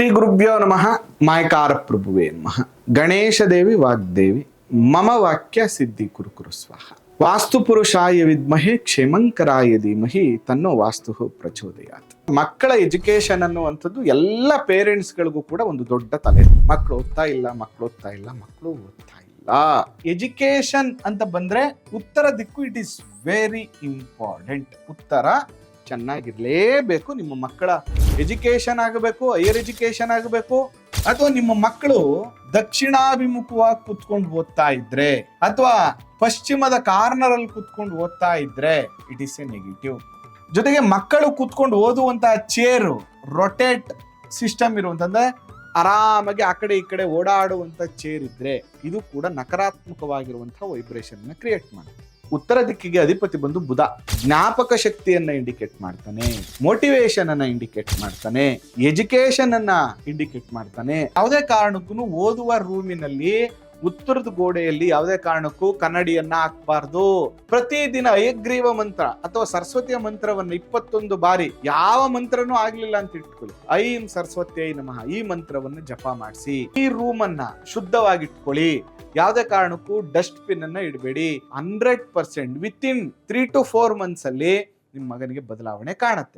ಶ್ರೀ ಗುರುಭ್ಯೋ ನಮಃ. ಮಾಯಕಾರ ಪ್ರಭುವೇ ನಮಃ. ಗಣೇಶ ದೇವಿ ವಾಗ್ದೇವಿ. ಮಮ ವಾಕ್ಯ ಸಿದ್ಧಿ ಕುರು ಕುರು ಸ್ವಾಹ. ವಾಸ್ತು ಪುರುಷಾಯ ವಿದ್ಮಹೆ ಕ್ಷೇಮಂಕರಾಯ ಧೀಮಹಿ ತನ್ನೋ ವಾಸ್ತು ಪ್ರಚೋದಯಾತ್. ಮಕ್ಕಳ ಎಜುಕೇಶನ್ ಅನ್ನುವಂಥದ್ದು ಎಲ್ಲ ಪೇರೆಂಟ್ಸ್ಗಳಿಗೂ ಕೂಡ ಒಂದು ದೊಡ್ಡ ತಲೆ. ಮಕ್ಕಳು ಓದ್ತಾ ಇಲ್ಲ ಮಕ್ಕಳು ಓದ್ತಾ ಇಲ್ಲ ಮಕ್ಕಳು ಓದ್ತಾ ಇಲ್ಲ. ಎಜುಕೇಶನ್ ಅಂತ ಬಂದ್ರೆ ಉತ್ತರ ದಿಕ್ಕು ಇಟ್ ಈಸ್ ವೆರಿ ಇಂಪಾರ್ಟೆಂಟ್. ಉತ್ತರ ಚೆನ್ನಾಗಿರಲೇಬೇಕು ನಿಮ್ಮ ಮಕ್ಕಳ ಎಜುಕೇಶನ್ ಆಗಬೇಕು ಹೈಯರ್ ಎಜುಕೇಶನ್ ಆಗಬೇಕು, ಅಥವಾ ನಿಮ್ಮ ಮಕ್ಕಳು ದಕ್ಷಿಣಾಭಿಮುಖವಾಗಿ ಕುತ್ಕೊಂಡು ಓದ್ತಾ ಇದ್ರೆ, ಅಥವಾ ಪಶ್ಚಿಮದ ಕಾರ್ನರ್ ಅಲ್ಲಿ ಕುತ್ಕೊಂಡು ಓದ್ತಾ ಇದ್ರೆ ಇಟ್ ಈಸ್ ಎ ನೆಗೆಟಿವ್ ಜೊತೆಗೆ ಮಕ್ಕಳು ಕುತ್ಕೊಂಡು ಓದುವಂತಹ ಚೇರು ರೊಟೇಟ್ ಸಿಸ್ಟಮ್ ಇರುವಂತಂದ್ರೆ, ಆರಾಮಾಗಿ ಆ ಕಡೆ ಈ ಕಡೆ ಓಡಾಡುವಂತ ಚೇರ್ ಇದ್ರೆ, ಇದು ಕೂಡ ನಕಾರಾತ್ಮಕವಾಗಿರುವಂತಹ ವೈಬ್ರೇಷನ್ ಕ್ರಿಯೇಟ್ ಮಾಡುತ್ತೆ. ಉತ್ತರ ದಿಕ್ಕಿಗೆ ಅಧಿಪತಿ ಬಂದು ಬುಧ. ಜ್ಞಾಪಕ ಶಕ್ತಿಯನ್ನ ಇಂಡಿಕೇಟ್ ಮಾಡ್ತಾನೆ. ಮೋಟಿವೇಶನ್ ಅನ್ನ ಇಂಡಿಕೇಟ್ ಮಾಡ್ತಾನೆ. ಎಜುಕೇಶನ್ ಅನ್ನ ಇಂಡಿಕೇಟ್ ಮಾಡ್ತಾನೆ. ಯಾವುದೇ ಕಾರಣಕ್ಕೂ ಓದುವ ರೂಮಿನಲ್ಲಿ ಉತ್ತರದ ಗೋಡೆಯಲ್ಲಿ ಯಾವುದೇ ಕಾರಣಕ್ಕೂ ಕನ್ನಡಿಯನ್ನ ಹಾಕ್ಬಾರ್ದು. ಪ್ರತಿದಿನ ಅಯಗ್ರೀವ ಮಂತ್ರ ಅಥವಾ ಸರಸ್ವತಿಯ ಮಂತ್ರವನ್ನು ಇಪ್ಪತ್ತೊಂದು ಬಾರಿ ಯಾವ ಮಂತ್ರನೂ ಆಗ್ಲಿಲ್ಲ ಅಂತ ಇಟ್ಕೊಳ್ಳಿ. ಐಂ ಸರಸ್ವತಿ ನಮಃ. ಈ ಮಂತ್ರವನ್ನು ಜಪ ಮಾಡಿಸಿ. ಈ ರೂಮ್ ಅನ್ನ ಶುದ್ಧವಾಗಿಟ್ಕೊಳ್ಳಿ. ಯಾವುದೇ ಕಾರಣಕ್ಕೂ ಡಸ್ಟ್ ಪಿನ್ ಅನ್ನ ಇಡಬೇಡಿ. Hundred percent with in three to four months ಅಲ್ಲಿ ನಿಮ್ಮ ಮಗನಿಗೆ ಬದಲಾವಣೆ ಕಾಣುತ್ತೆ.